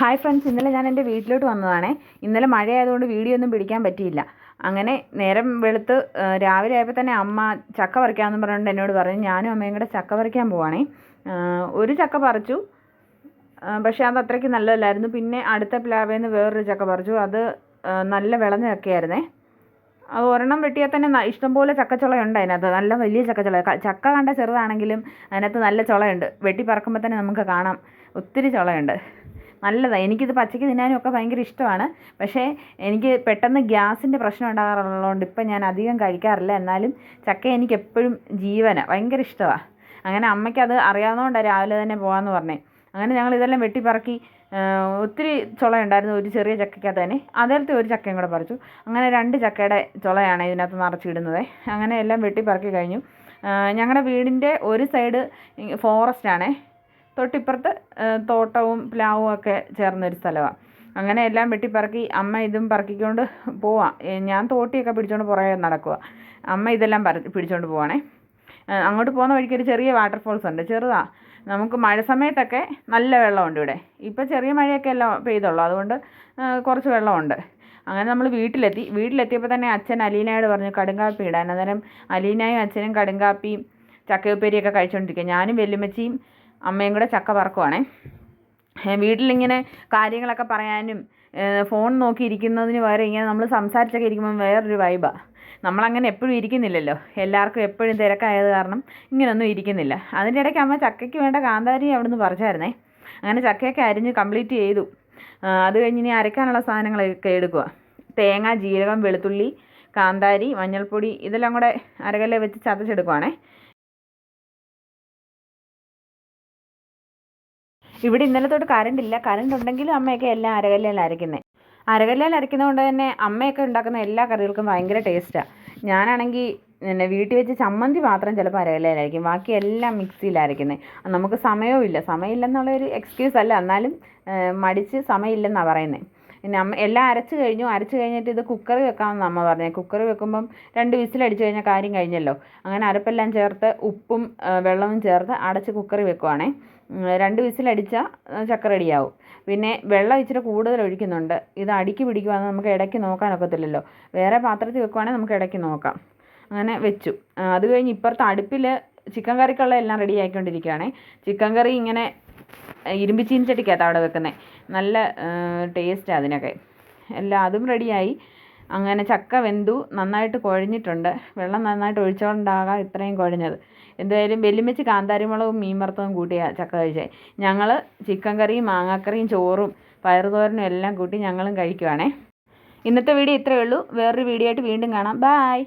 Hi friends ഇന്നലെ ഞാൻ എന്റെ വീട്ടിലോട്ട് വന്നതാണേ. ഇന്നലെ മഴയായതുകൊണ്ട് വീഡിയോ ഒന്നും പിടിക്കാൻ പറ്റിയില്ല. അങ്ങനെ നേരം വെളുത്ത് രാവിലെ ആയപ്പോൾ തന്നെ അമ്മ ചക്ക പറിക്കാമെന്ന് പറഞ്ഞുകൊണ്ട് എന്നോട് പറഞ്ഞു. ഞാനും അമ്മയും കൂടെ ചക്ക പറിക്കാൻ പോവാണേ. ഒരു ചക്ക പറിച്ചു. പക്ഷേ അത് അത്രയ്ക്ക് നല്ലതല്ലായിരുന്നു. പിന്നെ അടുത്ത പ്ലാവിൽ നിന്ന് വേറൊരു ചക്ക പറിച്ചു. അത് നല്ല വിളഞ്ഞ ചക്കയായിരുന്നേ. അത് ഒരെണ്ണം വെട്ടിയാൽ തന്നെ ഇഷ്ടംപോലെ ചക്കച്ചുളയുണ്ട് അതിനകത്ത്. നല്ല വലിയ ചക്കച്ചുള. ചക്ക കണ്ട ചെറുതാണെങ്കിലും അതിനകത്ത് നല്ല ചുളയുണ്ട്. വെട്ടി പറക്കുമ്പോൾ തന്നെ നമുക്ക് കാണാം. ഒത്തിരി ചുളയുണ്ട്. നല്ലതാണ് എനിക്കിത് പച്ചയ്ക്ക് തിന്നാനും ഒക്കെ ഭയങ്കര ഇഷ്ടമാണ്. പക്ഷേ എനിക്ക് പെട്ടെന്ന് ഗ്യാസിന്റെ പ്രശ്നം ഉണ്ടാകാറുള്ളതുകൊണ്ട് ഇപ്പം ഞാൻ അധികം കഴിക്കാറില്ല. എന്നാലും ചക്ക എനിക്ക് എപ്പോഴും ജീവനാണ് ഭയങ്കര ഇഷ്ടമാണ് അങ്ങനെ അമ്മയ്ക്കത് അറിയാവുന്നതുകൊണ്ടാണ് രാവിലെ തന്നെ പോകാമെന്ന് പറഞ്ഞേ. അങ്ങനെ ഞങ്ങൾ ഇതെല്ലാം വെട്ടിപ്പറക്കി ഒത്തിരി ചുളയുണ്ടായിരുന്നു ഒരു ചെറിയ ചക്കയ്ക്കകത്ത് തന്നെ. അതിലത്തെ ഒരു ചക്കയും കൂടെ പറിച്ചു. അങ്ങനെ രണ്ട് ചക്കയുടെ ചുളയാണ് ഇതിനകത്ത് നിറച്ചിടുന്നത്. അങ്ങനെ എല്ലാം വെട്ടിപ്പറക്കി കഴിഞ്ഞു. ഞങ്ങളുടെ വീടിന്റെ ഒരു സൈഡ് ഫോറസ്റ്റാണേ. തൊട്ടിപ്പുറത്ത് തോട്ടവും പ്ലാവും ഒക്കെ ചേർന്നൊരു സ്ഥലമാണ് അങ്ങനെ എല്ലാം വെട്ടിപ്പറക്കി അമ്മ ഇതും പറക്കിക്കൊണ്ട് പോവാം. ഞാൻ തോട്ടിയൊക്കെ പിടിച്ചുകൊണ്ട് പുറകെ നടക്കുക അമ്മ ഇതെല്ലാം പറ പിടിച്ചുകൊണ്ട് പോവാണേ. അങ്ങോട്ട് പോകുന്ന വഴിക്ക് ഒരു ചെറിയ വാട്ടർഫോൾസ് ഉണ്ട്. ചെറുതാ. നമുക്ക് മഴ സമയത്തൊക്കെ നല്ല വെള്ളമുണ്ട് ഇവിടെ. ഇപ്പോൾ ചെറിയ മഴയൊക്കെ എല്ലാം പെയ്തുള്ളൂ. അതുകൊണ്ട് കുറച്ച് വെള്ളമുണ്ട്. അങ്ങനെ നമ്മൾ വീട്ടിലെത്തി. വീട്ടിലെത്തിയപ്പോൾ തന്നെ അച്ഛൻ അലീനയോട് പറഞ്ഞു കടുങ്കാപ്പി ഇടാൻ. അന്നേരം അലീനയും അച്ഛനും കടുങ്കാപ്പിയും ചക്കയുപ്പേരിയൊക്കെ കഴിച്ചുകൊണ്ടിരിക്കുക ഞാനും വെല്ലുമ്മച്ചിയും അമ്മയും കൂടെ ചക്ക പറക്കുവാണേ വീട്ടിലിങ്ങനെ കാര്യങ്ങളൊക്കെ പറയാനും ഫോൺ നോക്കി ഇരിക്കുന്നതിന് പകരം ഇങ്ങനെ നമ്മൾ സംസാരിച്ചൊക്കെ ഇരിക്കുമ്പോൾ വേറൊരു വൈബാണ് നമ്മളങ്ങനെ എപ്പോഴും ഇരിക്കുന്നില്ലല്ലോ. എല്ലാവർക്കും എപ്പോഴും തിരക്കായത് കാരണം ഇങ്ങനെയൊന്നും ഇരിക്കുന്നില്ല. അതിന്റെ ഇടയ്ക്ക് അമ്മ ചക്കയ്ക്ക് വേണ്ട കാന്താരി അവിടുന്ന് പറിച്ചായിരുന്നേ. അങ്ങനെ ചക്കയൊക്കെ അരിഞ്ഞ് കംപ്ലീറ്റ് ചെയ്തു. അത് കഴിഞ്ഞ് ഇനി അരയ്ക്കാനുള്ള സാധനങ്ങളൊക്കെ എടുക്കുക തേങ്ങ ജീരകം വെളുത്തുള്ളി കാന്താരി മഞ്ഞൾപ്പൊടി ഇതെല്ലാം കൂടെ അരകല്ലെ വെച്ച് ചതച്ചെടുക്കുവാണേ. ഇവിടെ ഇന്നലെ തൊട്ട് കറണ്ട് ഇല്ല. കറണ്ട് ഉണ്ടെങ്കിലും അമ്മയൊക്കെ എല്ലാം അരകല്ലിൽ അരയ്ക്കുന്നത് അരകല്ലിൽ അരയ്ക്കുന്നത് കൊണ്ട് തന്നെ അമ്മയൊക്കെ ഉണ്ടാക്കുന്ന എല്ലാ കറികൾക്കും ഭയങ്കര ടേസ്റ്റാണ് ഞാനാണെങ്കിൽ പിന്നെ വീട്ടിൽ വെച്ച് ചമ്മന്തി മാത്രം ചിലപ്പോൾ അരകല്ലിലായിരിക്കും. ബാക്കി എല്ലാം മിക്സിയിൽ അരയ്ക്കുന്നത് നമുക്ക് സമയവും ഇല്ല. സമയമില്ലെന്നുള്ളൊരു എക്സ്ക്യൂസ് അല്ല. എന്നാലും മടിച്ച് സമയമില്ലെന്നാണ് പറയുന്നത് പിന്നെ അമ്മ എല്ലാം അരച്ച് കഴിഞ്ഞു. അരച്ച് കഴിഞ്ഞിട്ട് ഇത് കുക്കറിൽ വെക്കാമെന്ന് അമ്മ പറഞ്ഞത് കുക്കറിൽ വെക്കുമ്പം രണ്ട് വിസിലടിച്ച് കഴിഞ്ഞാൽ കാര്യം കഴിഞ്ഞല്ലോ. അങ്ങനെ അരപ്പെല്ലാം ചേർത്ത് ഉപ്പും വെള്ളവും ചേർത്ത് അടച്ച് കുക്കറിൽ വെക്കുവാണേ. രണ്ട് വിസിലടിച്ചാൽ ചക്ക റെഡിയാവും. പിന്നെ വെള്ളം ഇച്ചിരി കൂടുതൽ ഒഴിക്കുന്നുണ്ട്. ഇത് അടിക്ക് പിടിക്കുവാന്ന് നമുക്ക് ഇടയ്ക്ക് നോക്കാനൊക്കത്തില്ലല്ലോ വേറെ പാത്രത്തിൽ വെക്കുവാണെങ്കിൽ നമുക്ക് ഇടയ്ക്ക് നോക്കാം. അങ്ങനെ വെച്ചു. അത് കഴിഞ്ഞ് ഇപ്പുറത്ത് അടുപ്പിൽ ചിക്കൻ കറിക്കുള്ള എല്ലാം റെഡി ആയിക്കൊണ്ടിരിക്കുകയാണേ. ചിക്കൻ കറി ഇങ്ങനെ ആ, ഇരുമ്പ് ചീനിച്ചട്ടിക്കകത്താണ് അവിടെ വെക്കുന്നത് നല്ല ടേസ്റ്റ് അതിനൊക്കെ. എല്ലാം അതും റെഡിയായി അങ്ങനെ ചക്ക വെന്തു. നന്നായിട്ട് കുഴഞ്ഞിട്ടുണ്ട്. വെള്ളം നന്നായിട്ട് ഒഴിച്ചുകൊണ്ടാകാം ഇത്രയും കുഴഞ്ഞത്. എന്തായാലും വെല്ലുമിച്ച് കാന്താരിമുളകും മീൻ വറുത്തതും കൂട്ടിയാണ് ചക്ക കഴിച്ചേ. ഞങ്ങൾ ചിക്കൻ കറിയും മാങ്ങാക്കറിയും ചോറും പയറുതോരനും എല്ലാം കൂട്ടി ഞങ്ങളും കഴിക്കുവാണേ. ഇന്നത്തെ വീഡിയോ ഇത്രയേ ഉള്ളൂ. വേറൊരു വീഡിയോ ആയിട്ട് വീണ്ടും കാണാം. ബായ്